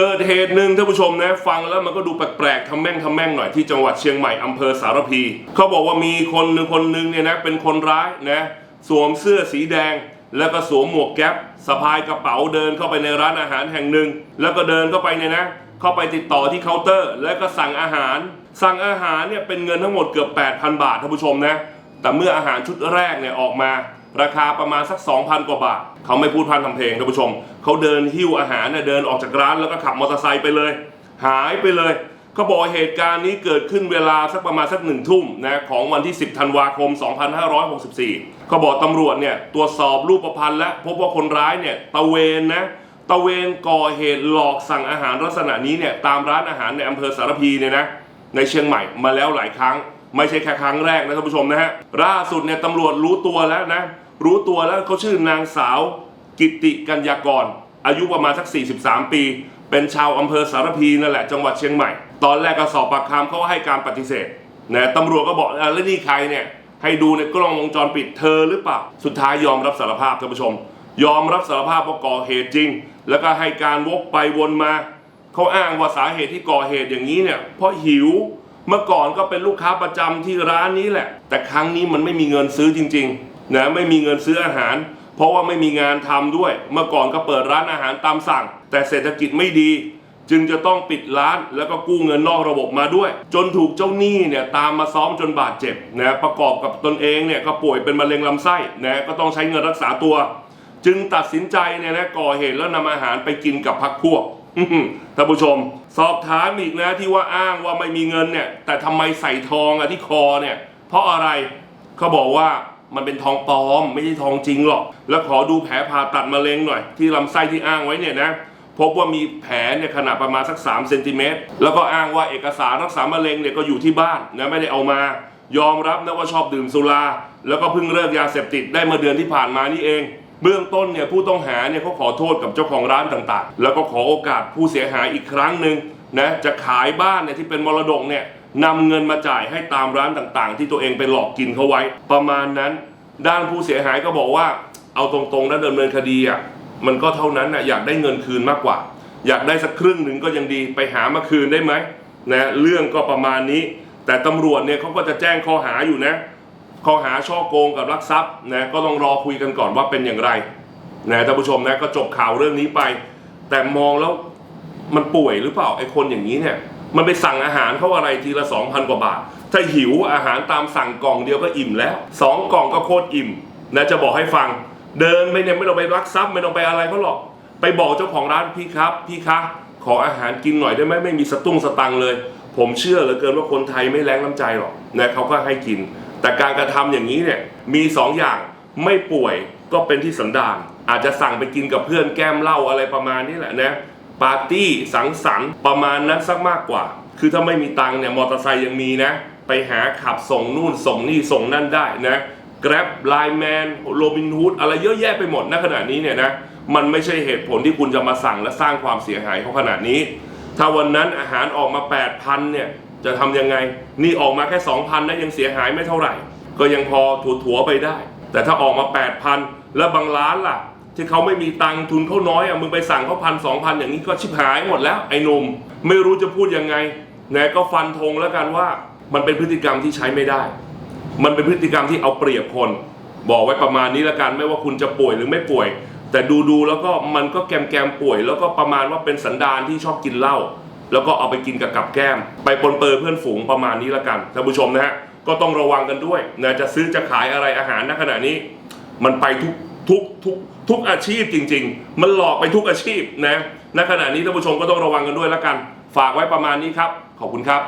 เกิดเหตุหนึ่งท่านผู้ชมนะฟังแล้วมันก็ดูแปลกๆทำแม่งทำแม่งหน่อยที่จังหวัดเชียงใหม่อำเภอสารพีเขาบอกว่ามีคนหนึ่งคนหนึ่งเนี่ยนะเป็นคนร้ายนะสวมเสื้อสีแดง แล้วก็สวมหมวกแก๊ปสะพายกระเป๋าเดินเข้าไปในร้านอาหารแห่งหนึ่ง แล้วก็เดินเข้าไปเนี่ยนะเข้าไปติดต่อที่เคาน์เตอร์ แล้วก็สั่งอาหาร สั่งอาหารเนี่ยเป็นเงินทั้งหมดเกือบ 8,000 บาทท่านผู้ชมนะแต่เมื่ออาหารชุดแรกเนี่ยออกมา ราคาประมาณสัก 2,000 กว่าบาท เขาไม่พูดพันทำเพลงท่านผู้ชม เขาเดินหิ้วอาหารเนี่ยเดินออกจากร้านแล้วก็ขับมอเตอร์ไซค์ไปเลย หายไปเลย เขาบอกเหตุการณ์นี้เกิดขึ้นเวลาสักประมาณสักหนึ่งทุ่มนะของวันที่ 10 ธันวาคม 2564 เขาบอกตำรวจเนี่ยตรวจสอบรูปพรรณและพบว่าคนร้ายเนี่ยตะเวนนะตะเวนก่อเหตุหลอกสั่งอาหารลักษณะนี้เนี่ยตามร้านอาหารในอำเภอสารพีเนี่ยนะในเชียงใหม่มาแล้วหลายครั้ง ไม่ใช่แค่ครั้งแรกนะท่านผู้ชมนะฮะล่าสุดเนี่ยตำรวจรู้ตัวแล้วนะ รู้ตัวแล้วเขาชื่อนางสาว กิติกัญญากร อายุประมาณสัก 43 ปี เป็นชาวอำเภอสารพีนั่นแหละจังหวัดเชียงใหม่ ตอนแรกก็สอบปากคำเขาก็ให้การปฏิเสธนะตำรวจก็บอกแล้วนี่ใครเนี่ยให้ดูในกล้องวงจรปิดเธอหรือเปล่า สุดท้ายยอมรับสารภาพท่านผู้ชม ยอมรับสารภาพว่าก่อเหตุจริง แล้วก็ให้การวกไปวนมา เขาอ้างว่าสาเหตุที่ก่อเหตุอย่างนี้เนี่ยเพราะหิว เมื่อก่อนก็เป็นลูกค้าประจำที่ร้านนี้แหละ แต่ครั้งนี้มันไม่มีเงินซื้อจริงๆนะไม่มีเงินซื้ออาหาร เพราะว่าไม่มีงานทำด้วย เมื่อก่อนก็เปิดร้านอาหารตามสั่ง แต่เศรษฐกิจไม่ดี จึงจะต้องปิดร้านแล้วก็กู้เงินนอกระบบมาด้วย จนถูกเจ้าหนี้เนี่ยตามมาซ้อมจนบาดเจ็บนะประกอบกับตนเองเนี่ยก็ป่วยเป็นมะเร็งลำไส้นะก็ต้องใช้เงินรักษาตัว จึงตัดสินใจเนี่ยนะก่อเหตุแล้วนำอาหารไปกินกับพักพวก ท่านผู้ชม สอบถามอีกนะที่ว่าอ้างว่าไม่มีเงินเนี่ย แต่ทำไมใส่ทองอะที่คอเนี่ย เพราะอะไรเขาบอกว่ามันเป็นทองปลอม ไม่ใช่ทองจริงหรอก แล้วขอดูแผลผ่าตัดมะเร็งหน่อย ที่ลำไส้ที่อ้างไว้เนี่ยนะพบว่ามีแผลเนี่ยขนาดประมาณสัก3เซนติเมตรแล้วก็อ้างว่าเอกสารรักษามะเร็งเนี่ยก็อยู่ที่บ้านนะไม่ได้เอามา ยอมรับนะว่าชอบดื่มสุราแล้วก็เพิ่งเลิกยาเสพติดได้เมื่อเดือนที่ผ่านมานี่เอง เบื้องต้นเนี่ยผู้ต้องหาเนี่ยเขาขอโทษกับเจ้าของร้านต่างๆ แล้วก็ขอโอกาสผู้เสียหายอีกครั้งหนึ่งนะจะขายบ้านเนี่ยที่เป็นมรดกเนี่ยนำเงินมาจ่ายให้ตามร้านต่างๆ ที่ตัวเองไปหลอกกินเขาไว้ ประมาณนั้น ด้านผู้เสียหายก็บอกว่า เอาตรงๆนะดำเนินคดีอะมันก็เท่านั้นอะอยากได้เงินคืนมากกว่า อยากได้สักครึ่งหนึ่งก็ยังดีไปหามาคืนได้ไหมนะเรื่องก็ประมาณนี้ แต่ตำรวจเนี่ยเขาก็จะแจ้งข้อหาอยู่นะ ข้อหาช่อโกงกับลักทรัพย์นะก็ต้องรอคุยกันก่อนว่าเป็นอย่างไรนะท่านผู้ชมนะก็จบข่าวเรื่องนี้ไป แต่มองแล้วมันป่วยหรือเปล่าไอ้คนอย่างนี้เนี่ย มันไปสั่งอาหารเขาอะไรทีละสองพันกว่าบาท ถ้าหิวอาหารตามสั่งกล่องเดียวก็อิ่มแล้วสองกล่องก็โคตรอิ่มนะจะบอกให้ฟัง เดินไปเนี่ยไม่ต้องไปรักทรัพย์ไม่ต้องไปอะไรเขาหรอก ไปบอกเจ้าของร้านพี่ครับ พี่คะขออาหารกินหน่อยได้ไหมไม่มีสตุ้งสตังเลย ผมเชื่อเหลือเกินว่าคนไทยไม่แรงน้ำใจหรอกนะเขาก็ให้กิน แต่การกระทำอย่างนี้เนี่ยมีสองอย่างไม่ป่วยก็เป็นที่สันดานอาจจะสั่งไปกินกับเพื่อนแก้มเหล้าอะไรประมาณนี้แหละนะปาร์ตี้สังสรรค์ประมาณนั้นสักมากกว่า คือถ้าไม่มีตังเนี่ยมอเตอร์ไซค์ยังมีนะ ไปหาขับส่งนู่นส่งนี่ส่งนั่นได้นะ Grab Line Man Robin Hood อะไรเยอะแยะไปหมดณขณะนี้เนี่ยนะมันไม่ใช่เหตุผลที่คุณจะมาสั่งและสร้างความเสียหายเขาขนาดนี้ ถ้าวันนั้นอาหารออกมา 8,000เนี่ย จะทำยังไง นี่ออกมาแค่2,000นะยังเสียหายไม่เท่าไหร่ ก็ยังพอถัวๆไปได้ แต่ถ้าออกมา 8,000 แล้วบางร้านล่ะ ที่เขาไม่มีตังทุนเขาน้อยอะมึงไปสั่งเขาพันสองพันอย่างนี้ก็ชิบหายหมดแล้วไอ้นุ่มไม่รู้จะพูดยังไงนก็ฟันธงแล้วกันว่า มันเป็นพฤติกรรมที่ใช้ไม่ได้ มันเป็นพฤติกรรมที่เอาเปรียบคน บอกไว้ประมาณนี้ละกันไม่ว่าคุณจะป่วยหรือไม่ป่วย แต่ดูดูๆแล้วก็มันก็แกมแกมป่วย แล้วก็ประมาณว่าเป็นสันดานที่ชอบกินเหล้า แล้วก็เอาไปกินกับกับแก้ม ไปปนเปื้อเพื่อนฝูงประมาณนี้ละกันท่านผู้ชมนะฮะก็ต้องระวังกันด้วยนะจะซื้อจะขายอะไรอาหารณขณะนี้ มันไปทุกทุกทุกทุกอาชีพจริง ๆ มันหลอกไปทุกอาชีพนะณขณะนี้ท่านผู้ชมก็ต้องระวังกันด้วยละกัน ฝากไว้ประมาณนี้ครับ ขอบคุณครับ